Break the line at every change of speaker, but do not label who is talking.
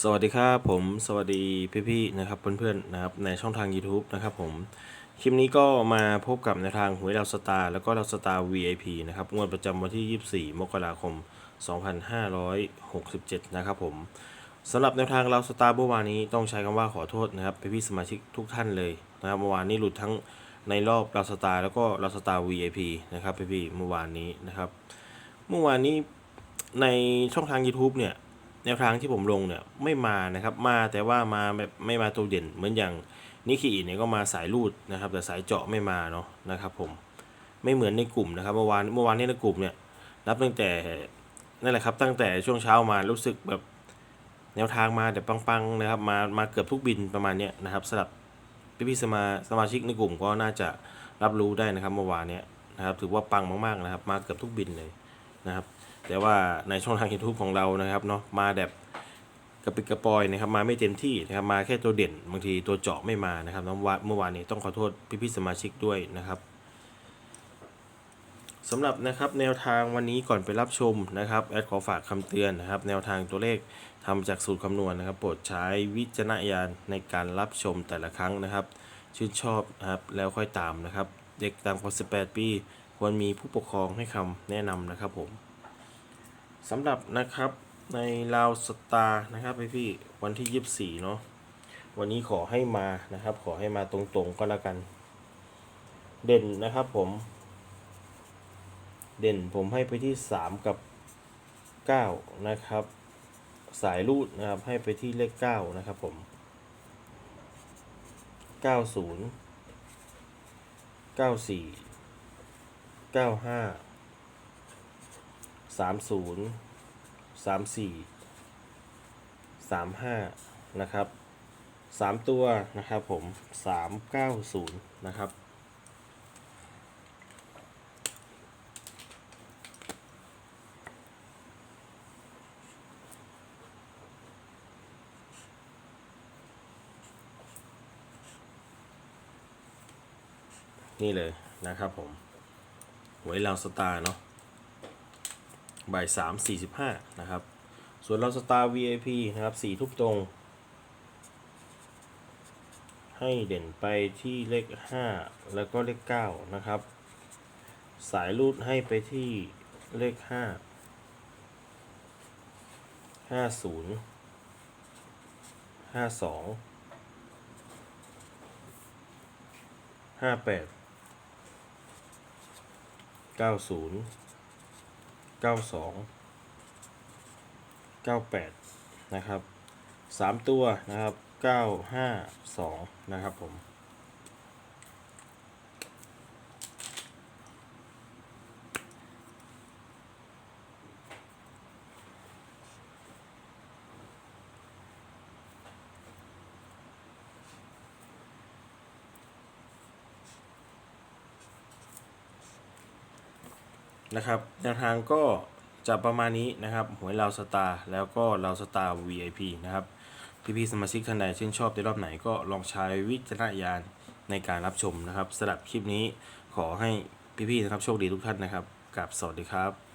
สวัสดีครับผมสวัสดีพี่ๆนะครับเพื่อนๆนะครับในช่องทาง YouTube นะครับผมคลิปนี้ก็มาพบกับในทางหวยดาวสตาร์แล้วก็ดาวสตาร์ VIP นะครับงวดประจำวันที่ 24 มกราคม 2567 นะครับผมสำหรับแนวทางเราสตาร์เมื่อวานนี้ต้องใช้คำว่าขอโทษนะครับพี่ๆสมาชิกทุกท่านเลยนะครับเมื่อวานนี้หลุดทั้งในรอบเราสตาร์แล้วก็เราสตาร์ VIP นะครับพี่ๆเมื่อวานนี้นะครับ เมื่อวานนี้ในช่องทาง YouTube เนี่ย แนวทางที่ผมลงเนี่ยไม่มานะครับ มาแต่ว่ามาแบบไม่มาตัวเด่น เหมือนอย่างนิคิเนี่ยก็มาสายรูดนะครับ แต่สายเจาะไม่มาเนาะนะครับผมไม่เหมือนในกลุ่มนะครับเมื่อวานเมื่อวานนี้ในกลุ่มเนี่ยนับตั้งแต่นั่นแหละครับตั้งแต่ช่วงเช้ามารู้สึกแบบแนวทางมาแต่ปังๆนะครับมามาเกือบทุกบินประมาณเนี้ยนะครับสำหรับพี่ๆสมาสมาชิกในกลุ่มก็น่าจะรับรู้ได้นะครับเมื่อวานเนี้ยนะครับถือว่าปังมากๆนะครับ มาเกือบทุกบินเลยนะครับ แต่ว่าในช่องทาง YouTube ของเรานะครับเนาะมาแบบกระปิดกระปอยนะครับมาไม่เต็มที่นะครับมาแค่ตัวเด่นบางทีตัวเจาะไม่มานะครับน้องวัดเมื่อวานนี้ต้องขอโทษพี่ๆสมาชิกด้วยนะครับสำหรับนะครับแนวทางวันนี้ก่อนไปรับชมนะครับแอดขอฝากคำเตือนนะครับ แนวทางตัวเลขทำจากสูตรคำนวณนะครับโปรดใช้วิจารณญาณในการรับชมแต่ละครั้งนะครับ ชื่นชอบนะครับแล้วค่อยตามนะครับ เด็กต่ำกว่า18 ปี ควรมีผู้ปกครองให้คำแนะนำนะครับผม สำหรับนะครับในลาวสตาร์นะครับพี่พี่วันที่24เนาะวันนี้ขอให้มานะครับ ขอให้มาตรงๆก็แล้วกัน เด่นนะครับผม เด่นผมให้ไปที่3กับ9นะครับ สายรูดนะครับให้ไปที่เลข9นะครับผม90 94 95สา สามศูนย์สามสี่สามห้านะครับสามตัวนะครับผมสามเก้าศูนย์นะครับนี่เลยนะครับผมหวยลาวสตาร์เนาะ บ่ายสามสี่สิบห้านะครับ ส่วนเราสตาร์ VIP นะครับสี่ทุกตรง ให้เด่นไปที่เลขห้าแล้วก็เลขเก้านะครับ สายรูดให้ไปที่เลขห้าห้าศูนย์ห้าสองห้าแปดเก้าศูนย์ เก้าสองเก้าแปดนะครับสามตัวนะครับเก้าห้าสองนะครับผม นะครับแนวทางก็จะประมาณนี้นะครับหวยเราสตาร์แล้วก็เราสตาร์ VIP นะครับพี่ๆสมาชิกท่านใดชื่นชอบในรอบไหนก็ลองใช้วิจารณญาณในการรับชมนะครับสำหรับคลิปนี้ขอให้พี่ๆนะครับโชคดีทุกท่านนะครับกับสวัสดีครับ